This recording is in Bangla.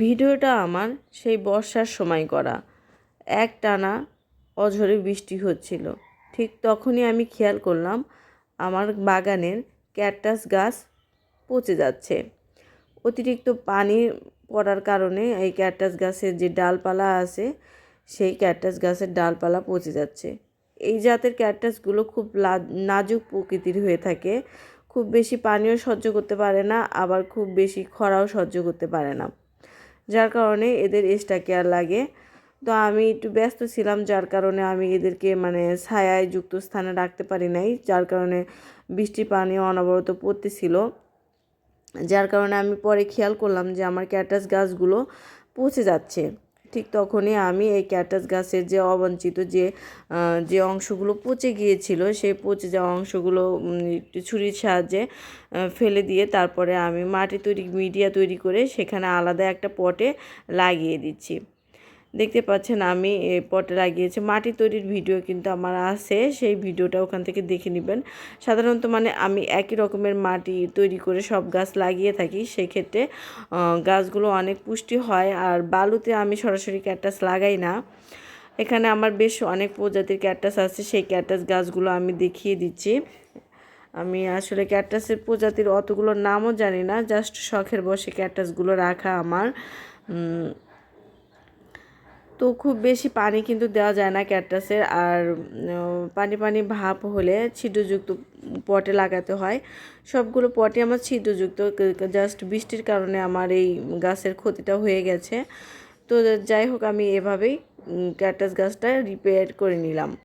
ভিডিওটা আমার সেই বর্ষার সময় করা। এক টানা অঝরে বৃষ্টি হচ্ছিল। ঠিক তখনই আমি খেয়াল করলাম, আমার বাগানের ক্যাকটাস গাছ পচে যাচ্ছে। অতিরিক্ত পানি পড়ার কারণে এই ক্যাকটাস গাছের যে ডালপালা আছে, সেই ক্যাকটাস গাছের ডালপালা পচে যাচ্ছে। এই জাতের ক্যাকটাসগুলো খুব নাজুক প্রকৃতির হয়ে থাকে। খুব বেশি পানিও সহ্য করতে পারে না, আবার খুব বেশি খরাও সহ্য করতে পারে না। যার কারণে এদের এক্সট্রা কেয়ার লাগে। তো আমি একটু ব্যস্ত ছিলাম, যার কারণে আমি এদেরকে মানে ছায়ায় যুক্ত স্থানে রাখতে পারি নাই, যার কারণে বৃষ্টি পানি অনবরত পড়তেছিল। যার কারণে আমি পরে খেয়াল করলাম যে আমার ক্যাটাস গাছগুলো পচে যাচ্ছে। ঠিক তখনই আমি এই ক্যাটাস গাছের যে অবাঞ্ছিত যে যে অংশগুলো পচে গিয়েছিল, সেই পচে যাওয়া অংশগুলো একটু ছুরির সাহায্যে ফেলে দিয়ে তারপরে আমি মাটি তৈরি, মিডিয়া তৈরি করে সেখানে আলাদা একটা পটে লাগিয়ে দিচ্ছি। দেখতে পাচ্ছেন আমি পটে লাগিয়েছি। মাটি তৈরির ভিডিও কিন্তু আমার আছে, সেই ভিডিওটা ওখান থেকে দেখে নেবেন। সাধারণত মানে আমি একই রকমের মাটি তৈরি করে সব গাছ লাগিয়ে থাকি, সেক্ষেত্রে গাছগুলো অনেক পুষ্টি হয় আর বালুতে আমি সরাসরি ক্যাকটাস লাগাই না। এখানে আমার বেশ অনেক প্রজাতির ক্যাকটাস আছে, সেই ক্যাটাস গাছগুলো আমি দেখিয়ে দিচ্ছি। আমি আসলে ক্যাকটাসের প্রজাতির অতগুলো নামও জানি না, জাস্ট শখের বসে ক্যাকটাসগুলো রাখা আমার। তো খুব বেশি পানি কিন্তু দেওয়া যায় না ক্যাকটাসের। আর পানি পানি ভাপ হলে ছিদ্রযুক্ত পটে লাগাতে হয়। সবগুলো পটে আমার ছিদ্রযুক্ত। জাস্ট বৃষ্টির কারণে আমার এই গাছের ক্ষতিটা হয়ে গেছে। তো যাই হোক, আমি এভাবেই ক্যাকটাস গাছটা রিপেয়ার করে নিলাম।